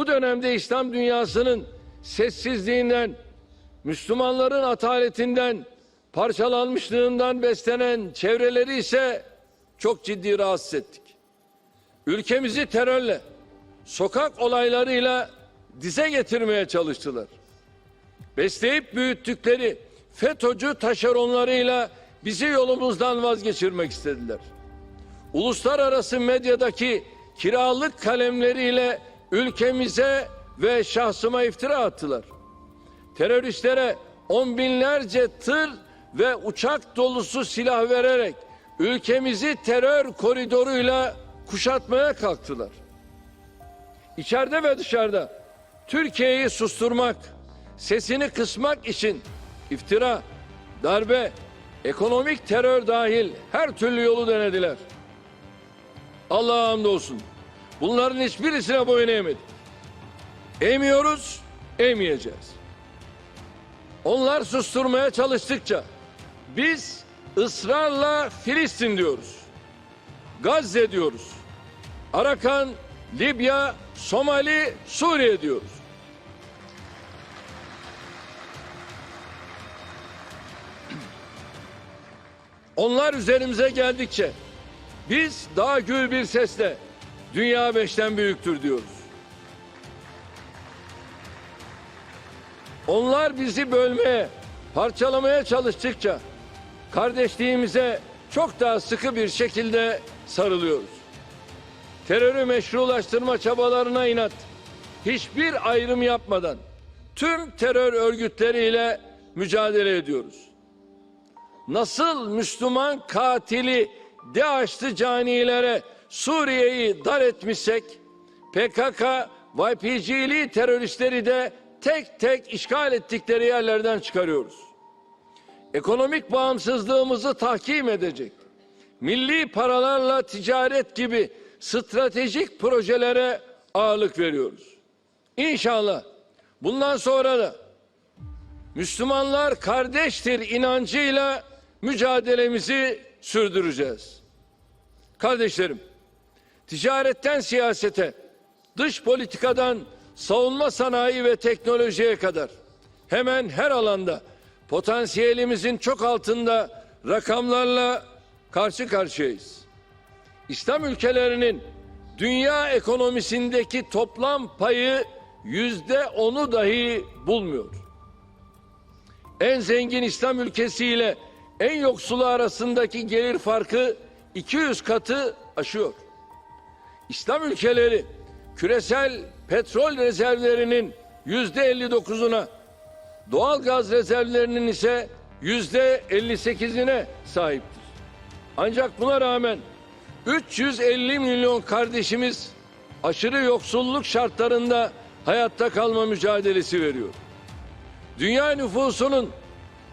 Bu dönemde İslam dünyasının sessizliğinden, Müslümanların ataletinden, parçalanmışlığından beslenen çevreleri ise çok ciddi rahatsız ettik. Ülkemizi terörle, sokak olaylarıyla dize getirmeye çalıştılar. Besleyip büyüttükleri FETÖ'cü taşeronlarıyla bizi yolumuzdan vazgeçirmek istediler. Uluslararası medyadaki kiralık kalemleriyle ülkemize ve şahsıma iftira attılar. Teröristlere on binlerce tır ve uçak dolusu silah vererek ülkemizi terör koridoruyla kuşatmaya kalktılar. İçeride ve dışarıda Türkiye'yi susturmak, sesini kısmak için iftira, darbe, ekonomik terör dahil her türlü yolu denediler. Allah'a hamdolsun. Bunların hiçbirisine boyun eğmedik. Eğmiyoruz, eğmeyeceğiz. Onlar susturmaya çalıştıkça biz ısrarla Filistin diyoruz. Gazze diyoruz. Arakan, Libya, Somali, Suriye diyoruz. Onlar üzerimize geldikçe biz daha gür bir sesle dünya beşten büyüktür diyoruz. Onlar bizi bölmeye, parçalamaya çalıştıkça kardeşliğimize çok daha sıkı bir şekilde sarılıyoruz. Terörü meşrulaştırma çabalarına inat, hiçbir ayrım yapmadan tüm terör örgütleriyle mücadele ediyoruz. Nasıl Müslüman katili DAEŞ'lı canilere Suriye'yi dar etmişsek PKK, YPG'li teröristleri de tek tek işgal ettikleri yerlerden çıkarıyoruz. Ekonomik bağımsızlığımızı tahkim edecek, milli paralarla ticaret gibi stratejik projelere ağırlık veriyoruz. İnşallah bundan sonra da Müslümanlar kardeştir inancıyla mücadelemizi sürdüreceğiz. Kardeşlerim, ticaretten siyasete, dış politikadan savunma sanayi ve teknolojiye kadar hemen her alanda potansiyelimizin çok altında rakamlarla karşı karşıyayız. İslam ülkelerinin dünya ekonomisindeki toplam payı yüzde onu dahi bulmuyor. En zengin İslam ülkesiyle en yoksulu arasındaki gelir farkı 200 katı aşıyor. İslam ülkeleri küresel petrol rezervlerinin yüzde 59'una, doğal gaz rezervlerinin ise yüzde 58'ine sahiptir. Ancak buna rağmen 350 milyon kardeşimiz aşırı yoksulluk şartlarında hayatta kalma mücadelesi veriyor. Dünya nüfusunun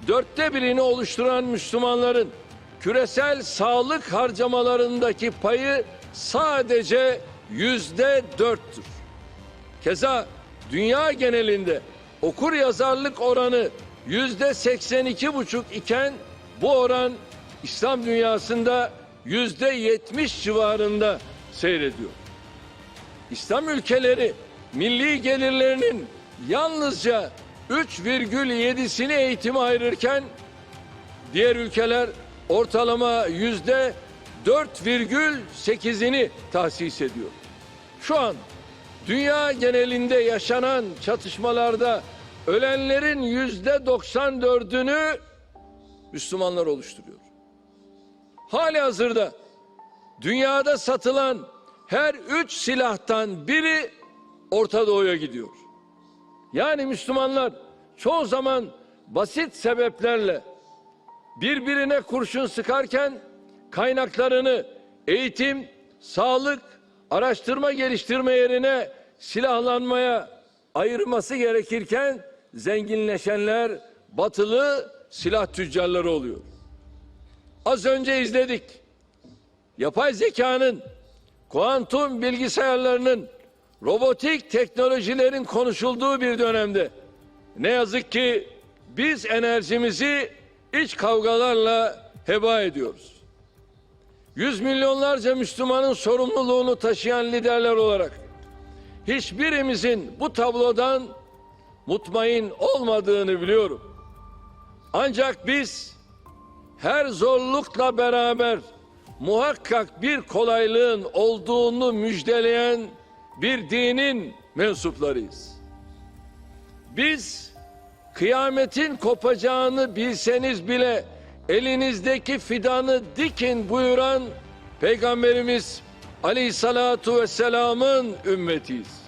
dörtte birini oluşturan Müslümanların küresel sağlık harcamalarındaki payı sadece yüzde dörttür. Keza dünya genelinde okur yazarlık oranı yüzde seksen iki buçuk iken bu oran İslam dünyasında yüzde yetmiş civarında seyrediyor. İslam ülkeleri milli gelirlerinin yalnızca 3,7'sini eğitime ayırırken diğer ülkeler ortalama yüzde 4,8'ini tahsis ediyor. Şu an dünya genelinde yaşanan çatışmalarda ölenlerin yüzde 94'ünü Müslümanlar oluşturuyor. Hali hazırda dünyada satılan her üç silahtan biri Orta Doğu'ya gidiyor. Yani Müslümanlar çoğu zaman basit sebeplerle birbirine kurşun sıkarken kaynaklarını eğitim, sağlık, araştırma geliştirme yerine silahlanmaya ayırması gerekirken zenginleşenler batılı silah tüccarları oluyor. Az önce izledik. Yapay zekanın, kuantum bilgisayarlarının, robotik teknolojilerin konuşulduğu bir dönemde ne yazık ki biz enerjimizi iç kavgalarla heba ediyoruz. Yüz milyonlarca Müslümanın sorumluluğunu taşıyan liderler olarak hiçbirimizin bu tablodan mutmain olmadığını biliyorum. Ancak biz her zorlukla beraber muhakkak bir kolaylığın olduğunu müjdeleyen bir dinin mensuplarıyız. Biz kıyametin kopacağını bilseniz bile elinizdeki fidanı dikin buyuran Peygamberimiz Aleyhissalatu vesselamın ümmetiyiz.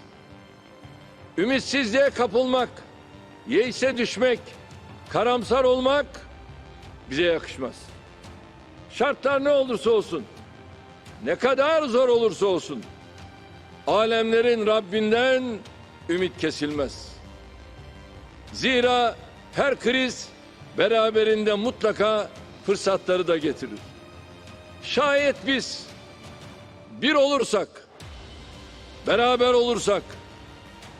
Ümitsizliğe kapılmak, yeise düşmek, karamsar olmak bize yakışmaz. Şartlar ne olursa olsun, ne kadar zor olursa olsun, alemlerin Rabbinden ümit kesilmez. Zira her kriz beraberinde mutlaka fırsatları da getirir. Şayet biz bir olursak, beraber olursak,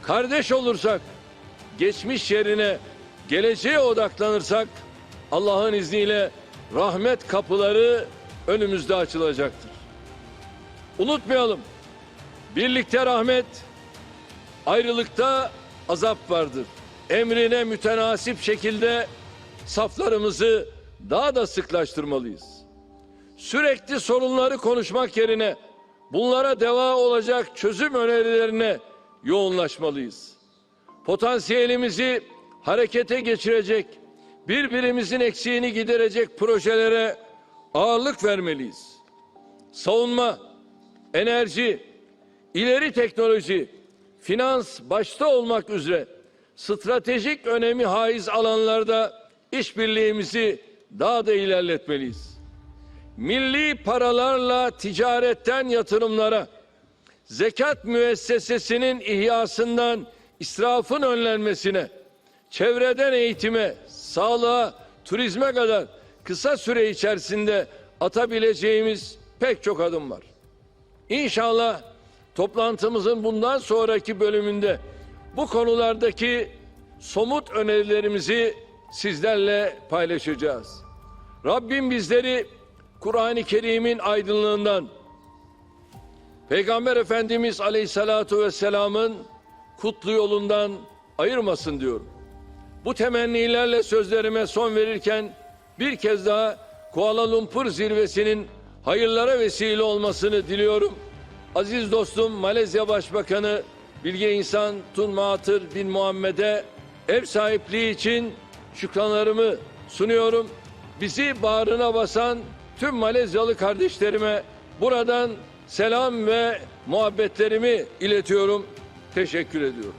kardeş olursak, geçmiş yerine geleceğe odaklanırsak Allah'ın izniyle rahmet kapıları önümüzde açılacaktır. Unutmayalım. Birlikte rahmet, ayrılıkta azap vardır. Emrine mütenasip şekilde saflarımızı daha da sıklaştırmalıyız. Sürekli sorunları konuşmak yerine bunlara deva olacak çözüm önerilerine yoğunlaşmalıyız. Potansiyelimizi harekete geçirecek, birbirimizin eksiğini giderecek projelere ağırlık vermeliyiz. Savunma, enerji, ileri teknoloji, finans başta olmak üzere stratejik önemi haiz alanlarda işbirliğimizi daha da ilerletmeliyiz. Milli paralarla ticaretten yatırımlara, zekat müessesesinin ihyasından israfın önlenmesine, çevreden eğitime, sağlığa, turizme kadar kısa süre içerisinde atabileceğimiz pek çok adım var. İnşallah toplantımızın bundan sonraki bölümünde bu konulardaki somut önerilerimizi sizlerle paylaşacağız. Rabbim bizleri Kur'an-ı Kerim'in aydınlığından, Peygamber Efendimiz Aleyhisselatu Vesselam'ın kutlu yolundan ayırmasın diyorum. Bu temennilerle sözlerime son verirken bir kez daha Kuala Lumpur zirvesinin hayırlara vesile olmasını diliyorum. Aziz dostum Malezya Başbakanı Bilge İnsan Tun Mahathir bin Muhammed'e ev sahipliği için şükranlarımı sunuyorum. Bizi bağrına basan tüm Malezyalı kardeşlerime buradan selam ve muhabbetlerimi iletiyorum. Teşekkür ediyorum.